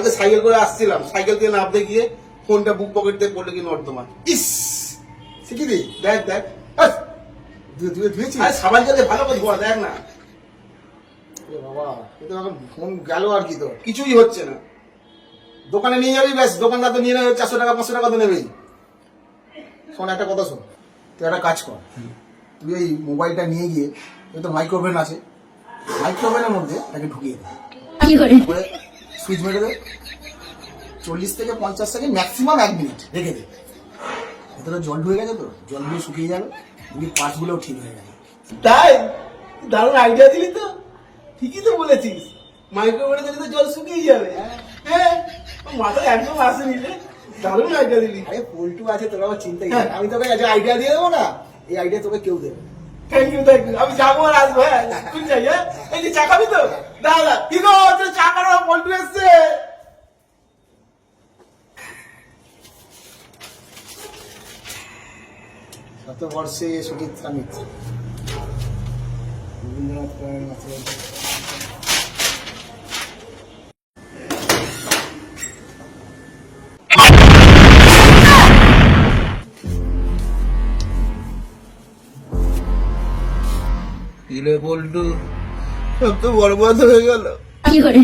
কালকে সাইকেল করে আসছিলাম। সাইকেল থেকে নামতে গিয়ে ফোনটা বুক পকেট থেকে পড়ল কি নর্দমা ইস! কি রে? দেখ দেখ। আস, ধুয়ে ধুয়ে ধুয়েছিস? আরে সাবান জলে ভালো করে ধোয়া দেখ না। বাবা কিন্তু ফোন গেল আর কি তোর? কিছুই হচ্ছে না। দোকানে নিয়ে যাবি ব্যাস। দোকানদার তো নিয়ে নেবে চারশো টাকা পাঁচশো টাকা তো নেবেই। শোন একটা কথা শোন। তুই একটা কাজ কর। তুই এই মোবাইলটা নিয়ে গিয়ে তো মাইক্রোওভেন আছে। মাইক্রোভেনের মধ্যে তাকে ঢুকিয়ে দে। সুইচ মেরে দে চল্লিশ থেকে পঞ্চাশ সেকেন্ড ম্যাক্সিমাম এক মিনিট রেখে দে। ভেতরে জল ঢুকে গেছে তো জলগুলো শুকিয়ে যাবে দুই পার্টসগুলোও ঠিক হয়ে যাবে তাই? দারুণ আইডিয়া দিলি তো। ঠিকই তো বলেছিস। মাইক্রোওয়েভে দিলে তো জল শুকিয়ে যাবে। হ্যাঁ মাথায় একদম আসেনি রে। দারুণ আইডিয়া দিলি। আরে পোল্টু আছে তোর চিন্তাই নেই। আমি তোকে আইডিয়া দিয়ে দেবো না। এই আইডিয়া তোকে কেউ দেবে না। থ্যাংক ইউ থ্যাংক ইউ আমি যাব আর আসব হ্যাঁ? তুই যাই হ্যাঁ? এই যে চা খাবি তো? দাদা কি গো চা খাওয়া পল্টু এসছে? শতবর্ষে সুচিত্রা মিত্র। রবীন্দ্রনাথ ইলে পল্টু সব তো বরবাদ হয়ে গেল। কি করে?